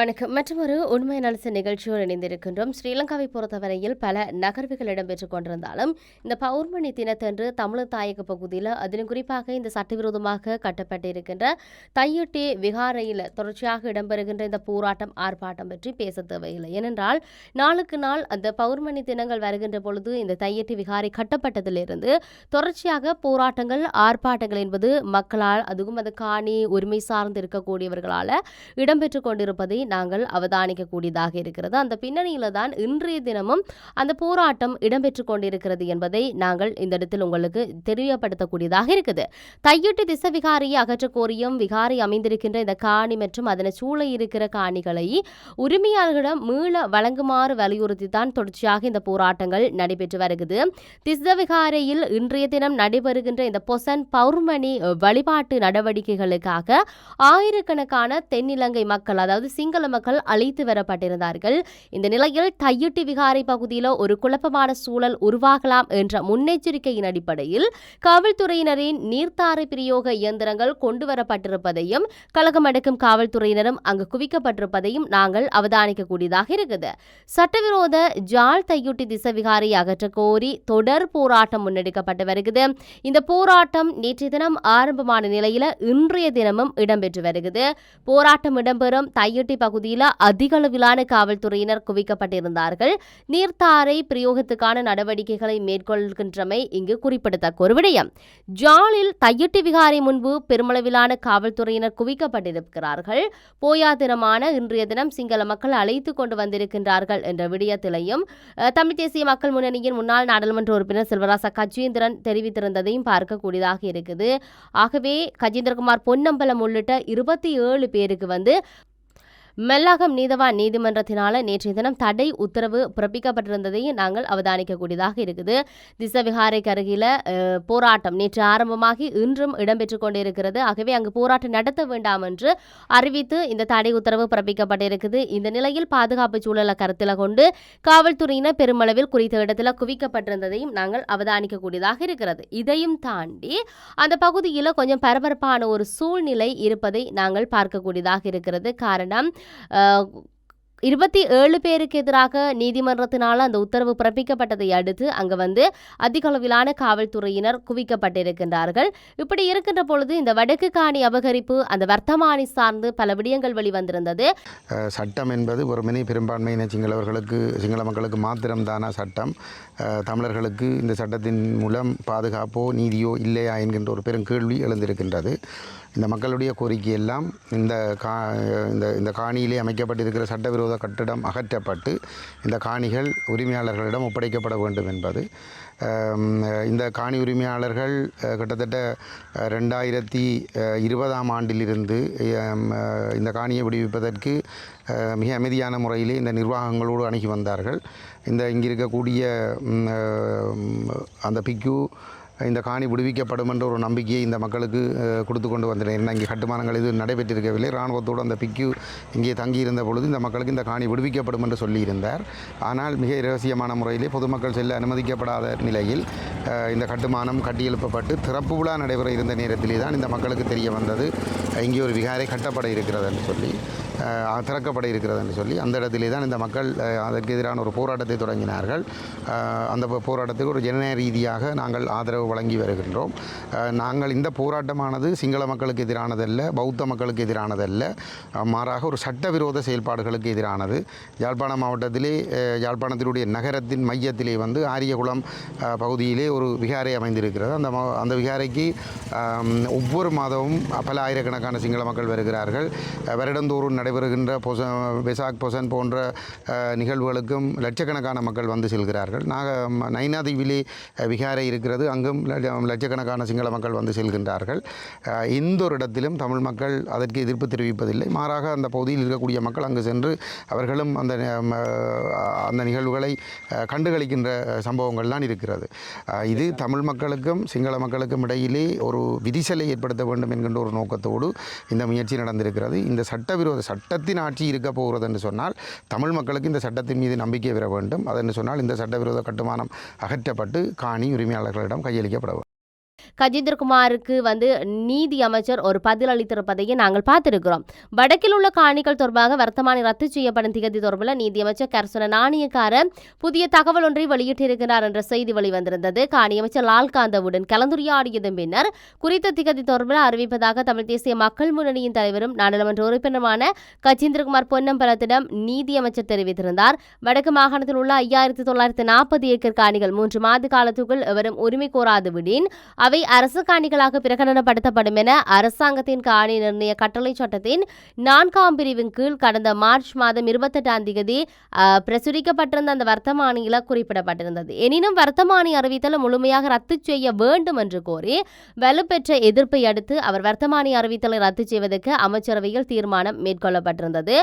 வணக்கம். மற்றொரு உண்மை நலச நிகழ்ச்சியோடு இணைந்திருக்கின்றோம். ஸ்ரீலங்காவை பொறுத்தவரையில் பல நகர்வுகள் இடம்பெற்றுக் கொண்டிருந்தாலும் இந்த பௌர்ணமி தினத்தன்று தமிழ் தாயக பகுதியில் அதிலும் குறிப்பாக இந்த சட்டவிரோதமாக கட்டப்பட்டிருக்கின்ற தையொட்டி விகாரையில் தொடர்ச்சியாக இடம்பெறுகின்ற இந்த போராட்டம் ஆர்ப்பாட்டம் பற்றி பேச தேவையில்லை. ஏனென்றால் நாளுக்கு நாள் அந்த பௌர்ணமி தினங்கள் வருகின்ற பொழுது இந்த தையொட்டி விகாரை கட்டப்பட்டதிலிருந்து தொடர்ச்சியாக போராட்டங்கள் ஆர்ப்பாட்டங்கள் என்பது மக்களால் அதுவும் அது காணி உரிமை சார்ந்து இருக்கக்கூடியவர்களால் இடம்பெற்றுக் கொண்டிருப்பதை நாங்கள் அவதானிக்கக்கூடியதாக இருக்கிறது. அந்த பின்னணியில தான் இன்றைய தினமும் அந்த போராட்டம் இடம்பெற்று கொண்டிருக்கிறது என்பதை நாங்கள் இந்த இடத்தில் உங்களுக்கு தெரியப்படுத்தக்கூடியதாக இருக்குது. தையிட்டு திசவிகாரியை அகற்றக் கோரியும் விகாரி அமைந்திருக்கின்ற இந்த காணி மற்றும் அதனை சூழ இருக்கிற காணிகளை உரிமையாளர்களிடம் மீள வழங்குமாறு வலியுறுத்தி தான் தொடர்ச்சியாக இந்த போராட்டங்கள் நடைபெற்று வருகிறது. திஸ்தவிகாரையில் இன்றைய தினம் நடைபெறுகின்ற இந்த பொசன் பௌர்ணமி வழிபாட்டு நடவடிக்கைகளுக்காக ஆயிரக்கணக்கான தென்னிலங்கை மக்கள் அதாவது சிங் சிங்கள மக்கள் அழைத்து வரப்பட்டிருந்தார்கள். இந்த நிலையில் தையிட்டி விகாரை பகுதியில் ஒரு குழப்பமான சூழல் உருவாகலாம் என்ற முன்னெச்சரிக்கையின் அடிப்படையில் காவல்துறையினரின் நீர்த்தாரை பிரயோக இயந்திரங்கள் கொண்டு வரப்பட்டிருப்பதையும் கழகம் அடக்கும் காவல்துறையினரும் அங்கு குவிக்கப்பட்டிருப்பதையும் நாங்கள் அவதானிக்கக்கூடியதாக இருக்குது. சட்டவிரோத ஜால் தையுட்டி திசவிகாரை அகற்ற கோரி தொடர் போராட்டம் முன்னெடுக்கப்பட்டு வருகிறது. இந்த போராட்டம் நேற்றைய தினம் ஆரம்பமான நிலையில இன்றைய தினமும் இடம்பெற்று வருகிறது. போராட்டம் இடம்பெறும் தையட்டி பகுதியில் அதிக அளவிலான காவல்துறையினர் குவிக்கப்பட்டிருந்தார்கள். நீர்த்தாரை பிரயோகத்துக்கான நடவடிக்கைகளை மேற்கொள்கின்றமை இங்கு குறிப்பிடத்தக்க ஒரு விடயம். ஜாலில் தையட்டு விகாரை முன்பு பெருமளவிலான காவல்துறையினர் குவிக்கப்பட்டிருக்கிறார்கள். போயா தினமான இன்றைய தினம் சிங்கள மக்கள் அழைத்து கொண்டு வந்திருக்கின்றார்கள் என்ற விடயத்திலையும் தமிழ் தேசிய மக்கள் முன்னணியின் முன்னாள் நாடாளுமன்ற உறுப்பினர் செல்வராசா கஜேந்திரன் தெரிவித்திருந்ததையும் பார்க்கக்கூடியதாக இருக்குது. ஆகவே கஜேந்திரகுமார் பொன்னம்பலம் உள்ளிட்ட இருபத்தி ஏழு பேருக்கு வந்து மெல்லகம் நீதவான் நீதிமன்றத்தினால நேற்றைய தினம் தடை உத்தரவு பிறப்பிக்கப்பட்டிருந்ததையும் நாங்கள் அவதானிக்கக்கூடியதாக இருக்குது. திசவிகாரைக்கு அருகில போராட்டம் நேற்று ஆரம்பமாகி இன்றும் இடம்பெற்றுக் கொண்டிருக்கிறது. ஆகவே அங்கு போராட்டம் நடத்த வேண்டாம் என்று அறிவித்து இந்த தடை உத்தரவு பிறப்பிக்கப்பட்டிருக்குது. இந்த நிலையில் பாதுகாப்பு சூழலை கருத்தில் கொண்டு காவல்துறையினர் பெருமளவில் குறித்த இடத்துல குவிக்கப்பட்டிருந்ததையும் நாங்கள் அவதானிக்கக்கூடியதாக இருக்கிறது. இதையும் தாண்டி அந்த பகுதியில் கொஞ்சம் பரபரப்பான ஒரு சூழ்நிலை இருப்பதை நாங்கள் பார்க்கக்கூடியதாக இருக்கிறது. காரணம் இருபத்தி ஏழு பேருக்கு எதிராக நீதிமன்றத்தினால் அந்த உத்தரவு பிறப்பிக்கப்பட்டதை அடுத்து அங்கு வந்து அதிகளவிலான காவல்துறையினர் குவிக்கப்பட்டிருக்கின்றார்கள். இப்படி இருக்கின்ற பொழுது இந்த வடக்கு காணி அபகரிப்பு அந்த வர்த்தமானி சார்ந்து பல விடயங்கள் வெளிவந்திருந்தது. சட்டம் என்பது ஒருமனே பெரும்பான்மையின சிங்களவர்களுக்கு சிங்கள மக்களுக்கு மாத்திரம்தானா சட்டம்? தமிழர்களுக்கு இந்த சட்டத்தின் மூலம் பாதுகாப்போ நீதியோ இல்லையா என்கின்ற ஒரு பெரும் கேள்வி எழுந்திருக்கின்றது. இந்த மக்களுடைய கோரிக்கை எல்லாம் இந்த கா இந்த இந்த காணியிலே அமைக்கப்பட்டிருக்கிற சட்டவிரோத கட்டிடம் அகற்றப்பட்டு இந்த காணிகள் உரிமையாளர்களிடம் ஒப்படைக்கப்பட வேண்டும் என்பது. இந்த காணி உரிமையாளர்கள் கிட்டத்தட்ட ரெண்டாயிரத்தி இருபதாம் ஆண்டிலிருந்து இந்த காணியை விடுவிப்பதற்கு மிக அமைதியான முறையிலே இந்த நிர்வாகங்களோடு அணுகி வந்தார்கள். இந்த இங்கே இருக்கக்கூடிய அந்த பிக்கு இந்த காணி விடுவிக்கப்படும் என்ற ஒரு நம்பிக்கையை இந்த மக்களுக்கு கொடுத்து கொண்டு வந்தனர். இங்கே கட்டுமானங்கள் இது நடைபெற்றிருக்கவில்லை. இராணுவத்தோடு அந்த பிக்கு இங்கே தங்கியிருந்த பொழுது இந்த மக்களுக்கு இந்த காணி விடுவிக்கப்படும் என்று சொல்லியிருந்தார். ஆனால் மிக இரகசியமான முறையிலே பொதுமக்கள் செல்ல அனுமதிக்கப்படாத நிலையில் இந்த கட்டுமானம் கட்டியெழுப்பப்பட்டு திறப்பு விழா நடைபெற இருந்த நேரத்திலே தான் இந்த மக்களுக்கு தெரிய வந்தது. இங்கே ஒரு விகாரை கட்டப்பட இருக்கிறது என்று சொல்லி திறக்கப்பட இருக்கிறது என்று சொல்லி அந்த இடத்திலே தான் இந்த மக்கள் அதற்கு எதிரான ஒரு போராட்டத்தை தொடங்கினார்கள். அந்த போராட்டத்துக்கு ஒரு ஜனநாயக ரீதியாக நாங்கள் ஆதரவு வழங்கி வருகின்றோம். நாங்கள் இந்த போராட்டமானது சிங்கள மக்களுக்கு எதிரானதல்ல பௌத்த மக்களுக்கு எதிரானதல்ல மாறாக ஒரு சட்டவிரோத செயல்பாடுகளுக்கு எதிரானது. யாழ்ப்பாண மாவட்டத்திலே யாழ்ப்பாணத்தினுடைய நகரத்தின் மையத்திலே வந்து ஆரியகுளம் பகுதியிலே ஒரு விகாரை அமைந்திருக்கிறது. அந்த அந்த விகாரைக்கு ஒவ்வொரு மாதமும் பல ஆயிரக்கணக்கான சிங்கள மக்கள் வருகிறார்கள். வருடந்தோறும் வருடந்தோறும் நடைபெறுகின்ற பொச பெசாக் பொசன் போன்ற நிகழ்வுகளுக்கும் லட்சக்கணக்கான மக்கள் வந்து செல்கிறார்கள். நாக நைனாதீவிலி விகாரை இருக்கிறது. அங்கும் லட்சக்கணக்கான சிங்கள மக்கள் வந்து செல்கின்றார்கள். எந்த ஒரு இடத்திலும் தமிழ் மக்கள் அதற்கு எதிர்ப்பு தெரிவிப்பதில்லை. மாறாக அந்த பகுதியில் இருக்கக்கூடிய மக்கள் அங்கு சென்று அவர்களும் அந்த அந்த நிகழ்வுகளை கண்டுகளிக்கின்ற அஹ், சம்பவங்கள் தான் இருக்கிறது. இது தமிழ் மக்களுக்கும் சிங்கள மக்களுக்கும் இடையிலே ஒரு விதிசலை ஏற்படுத்த வேண்டும் என்கின்ற ஒரு நோக்கத்தோடு இந்த முயற்சி நடந்திருக்கிறது. இந்த சட்டவிரோத சட்டத்தின் ஆட்சி இருக்க போகிறது என்று சொன்னால் தமிழ் மக்களுக்கு இந்த சட்டத்தின் மீது நம்பிக்கை பெற வேண்டும். அதென்று சொன்னால் இந்த சட்டவிரோத கட்டுமானம் அகற்றப்பட்டு காணி உரிமையாளர்களிடம் கையளிக்கப்பட கஜேந்திரகுமாருக்கு வந்து நீதி அமைச்சர் ஒரு பதில் அளித்திருப்பதையும் நாங்கள் பார்த்திருக்கிறோம். வடக்கில் உள்ள காணிகள் தொடர்பாக வர்த்தமானி ரத்து செய்யப்படும் திகதி தொடர்பில் நீதியமைச்சர் கரசன நாணயக்கார புதிய தகவல் ஒன்றை வெளியிட்டிருக்கிறார் என்ற செய்தி வெளிவந்திருந்தது. காணி அமைச்சர் லால்காந்தவுடன் கலந்துரையாடியதன் பின்னர் குறித்த திகதி தொடர்பில் அறிவிப்பதாக தமிழ் தேசிய மக்கள் முன்னணியின் தலைவரும் நாடாளுமன்ற உறுப்பினருமான கஜேந்திரகுமார் பொன்னம்பலத்திடம் நீதியமைச்சர் தெரிவித்திருந்தார். வடக்கு மாகாணத்தில் உள்ள ஐயாயிரத்தி தொள்ளாயிரத்தி நாற்பது ஏக்கர் காணிகள் மூன்று மாத காலத்துக்குள் எவரும் உரிமை கோராது விடின். அவை அரசு காணிகளாக பிரகடனப்படுத்தப்படும் என அரசாங்கத்தின் காணி நிர்ணய கட்டளை சட்டத்தின் நான்காம் பிரிவின் கீழ் கடந்த மார்ச் மாதம் இருபத்தெட்டாம் தேதி பிரசுரிக்கப்பட்டிருந்த அந்த வர்த்தமானியில் குறிப்பிடப்பட்டிருந்தது. எனினும் வர்த்தமானி அறிவித்தல் முழுமையாக ரத்து செய்ய வேண்டும் என்று கோரி வலுப்பெற்ற எதிர்ப்பை அடுத்து அவர் வர்த்தமானி அறிவித்தலை ரத்து செய்வதற்கு அமைச்சரவையில் தீர்மானம் மேற்கொள்ளப்பட்டிருந்தது.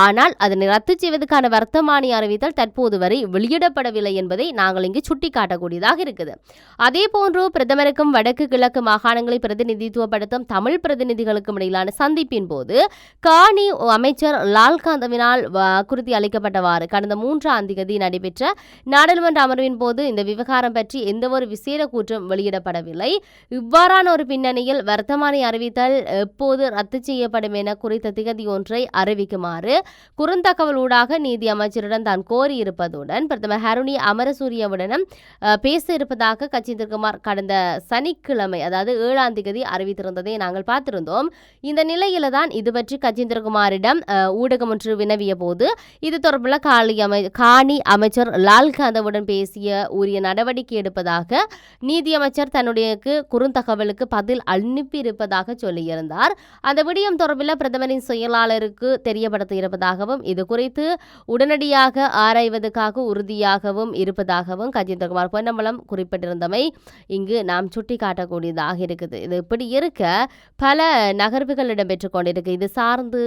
ஆனால் அதனை ரத்து செய்வதற்கான வர்த்தமானி அறிவித்தல் தற்போது வரை வெளியிடப்படவில்லை என்பதை நாங்கள் இங்கு சுட்டிக்காட்டக்கூடியதாக இருக்குது. அதே போன்று பிரதமருக்கும் வடக்கு கிழக்கு மாகாணங்களை பிரதிநிதித்துவப்படுத்தும் தமிழ் பிரதிநிதிகளுக்கும் இடையிலான சந்திப்பின் போது காணி அமைச்சர் லால்காந்தவினால் வாக்குறுதி அளிக்கப்பட்டவாறு கடந்த மூன்றாம் தேதி நடைபெற்ற நாடாளுமன்ற அமர்வின் போது இந்த விவகாரம் பற்றி எந்தவொரு விசேட கூற்றம் வெளியிடப்படவில்லை. இவ்வாறான ஒரு பின்னணியில் வர்த்தமானி அறிவித்தல் எப்போது ரத்து செய்யப்படும் என குறித்த திகதி ஒன்றை அறிவிக்குமாறு குறுந்தகவல் ஊடாக நீதி அமைச்சரிடம் தான் கோரியிருப்பதுடன் பிரதமர் ஹருணி அமரசூரியவுடனும் பேச இருப்பதாக கச்சிந்திரகுமார் கடந்த சனிக்கிழமை அதாவது ஏழாம் தேதி அறிவித்திருந்ததை நாங்கள் பார்த்திருந்தோம். இந்த நிலையில தான் இது பற்றி கஜேந்திரகுமாரிடம் ஊடகம் ஒன்று வினவிய போது இது தொடர்பில் காலி அமை காணி அமைச்சர் லால்காந்தவுடன் பேசிய உரிய நடவடிக்கை எடுப்பதாக நீதியமைச்சர் தன்னுடைய குறுந்தகவலுக்கு பதில் அனுப்பியிருப்பதாக சொல்லியிருந்தார். அந்த விடயம் தொடர்பில் பிரதமரின் செயலாளருக்கு தெரியப்படுத்த இருப்பதாகவும் இது குறித்து உடனடியாக ஆராய்வதற்காக உறுதியாகவும் இருப்பதாகவும் கஜேந்திரகுமார் பொன்னம்பலம் குறிப்பிட்டிருந்தமை இங்கு நாம் சுட்டிக்காட்டக்கூடியதாக இருக்குது. இது இப்படி இருக்க பல நகர்வுகள் இடம்பெற்று கொண்டிருக்கு. இது சார்ந்து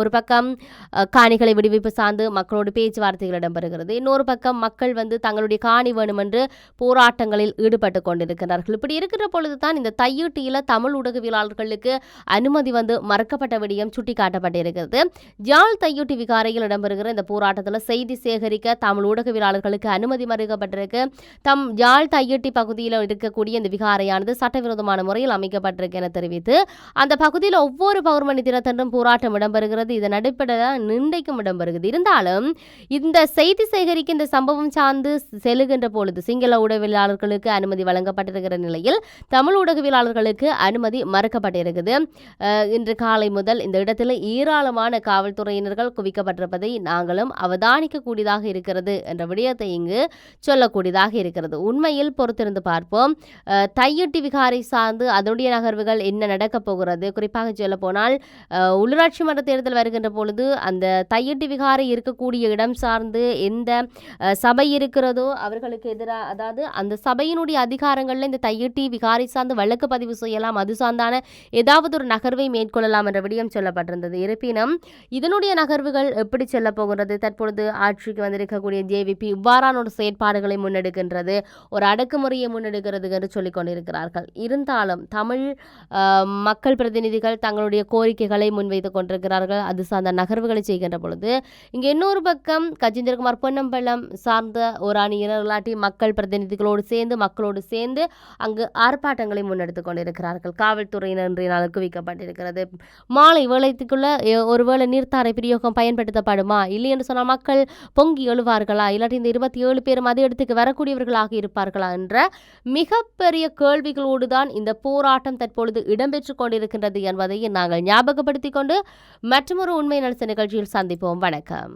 ஒரு பக்கம் காணிகளை விடுவிப்பு சார்ந்து மக்களோடு பேச்சுவார்த்தைகள் இடம்பெறுகிறது. இன்னொரு பக்கம் மக்கள் வந்து தங்களுடைய காணி வேணுமென்று போராட்டங்களில் ஈடுபட்டு கொண்டிருக்கிறார்கள். இப்படி இருக்கிற பொழுது தான் இந்த தையீட்டியில் தமிழ் ஊடகவியலாளர்களுக்கு அனுமதி வந்து மறுக்கப்பட்ட விடயம் சுட்டிக்காட்டப்பட்டிருக்கிறது. ஜால் தையூட்டி விகாரையில் இடம்பெறுகிற இந்த போராட்டத்தில் செய்தி சேகரிக்க தமிழ் ஊடகவியலாளர்களுக்கு அனுமதி மறுக்கப்பட்டிருக்கு. தம் யாழ் தையட்டி பகுதியில் இருக்கக்கூடிய இந்த விகாரையானது சட்டவிரோதமான முறையில் அமைக்கப்பட்டிருக்கு என தெரிவித்து அந்த பகுதியில் ஒவ்வொரு பௌர்ணமி தினத்தன்றும் போராட்டம் இடம்பெறுகிறது. இதன் அடிப்படையில் நிர்ணயிக்கும் இடம்பெறுகிறது. இருந்தாலும் இந்த செய்தி சேகரிக்க இந்த சம்பவம் சார்ந்து செல்லுகின்ற பொழுது சிங்கள ஊடகவியலாளர்களுக்கு அனுமதி வழங்கப்பட்டிருக்கிற நிலையில் தமிழ் ஊடகவியலாளர்களுக்கு அனுமதி மறுக்கப்பட்டிருக்குது. இன்று காலை முதல் இந்த இடத்தில் ஏராளமான காவல்துறையினர்கள் குவிக்கப்பட்டிருப்பதை நாங்களும் அவதானிக்கக்கூடியதாக இருக்கிறது என்ற விடயத்தை இங்கு சொல்லக்கூடியதாக இருக்கிறது. உண்மையில் பொறுத்திருந்து பார்ப்போம். தையொட்டி விகாரை சார்ந்து அதனுடைய நகர்வுகள் என்ன நடக்கப் போகிறது? குறிப்பாக சொல்ல போனால் உள்ளூராட்சி மன்ற தேர்தல் வருகின்ற பொழுது அந்த தையொட்டி விகாரை இருக்கக்கூடிய இடம் சார்ந்து எந்த சபை இருக்கிறதோ அவர்களுக்கு எதிராக அதாவது அந்த சபையினுடைய அதிகாரங்களில் இந்த தையொட்டி விகாரை சார்ந்து வழக்கு பதிவு செய்யலாம் அது சார்ந்தான ஏதாவது ஒரு நகர்வை மேற்கொள்ளலாம் என்ற விடயம் சொல்லப்பட்டிருந்தது. இருப்பினும் இதனுடைய நகர்வுகள் எப்படி செல்ல போகிறது தற்பொழுது ஆட்சிக்கு வந்திருக்கக்கூடிய ஜேவிபி இவ்வாறான ஒரு செயற்பாடுகளை முன்னெடுக்கின்றது ஒரு அடக்குமுறையை முன்னெடுக்கிறது என்று சொல்லிக் கொண்டிருக்கிறார்கள் இருந்தாலும் தமிழ் மக்கள் பிரதிநிதிகள் தங்களுடைய கோரிக்கைகளை முன்வைத்துக் கொண்டிருக்கிறார்கள். அது சார்ந்த நகர்வுகளை செய்கின்ற பொழுது இங்கே இன்னொரு பக்கம் கஜேந்திரகுமார் பொன்னம்பலம் சார்ந்த ஒரு அணியினர் இல்லாட்டி மக்கள் பிரதிநிதிகளோடு சேர்ந்து மக்களோடு சேர்ந்து அங்கு ஆர்ப்பாட்டங்களை முன்னெடுத்துக் கொண்டிருக்கிறார்கள். காவல்துறையினர் இன்றைய நாள் குவிக்கப்பட்டிருக்கிறது மாலை வேளைத்துக்குள்ள ஒருவேளை நீர்த்தாரை பிரயோகம் பயன்படுத்தப்படுமா? இல்லை என்று சொன்னால் மக்கள் பொங்கி எழுவார்களா? இல்லாட்டி இந்த இருபத்தி ஏழு பேரும் அதே இடத்துக்கு வரக்கூடியவர்களாக இருப்பார்களா? என்ற மிக அளப்பரிய கேள்விகளோடுதான் இந்த போராட்டம் தற்பொழுது இடம்பெற்றுக் கொண்டிருக்கின்றது என்பதை நாங்கள் ஞாபகப்படுத்திக் கொண்டு மற்றொரு உண்மை நலச நிகழ்ச்சியில் சந்திப்போம். வணக்கம்.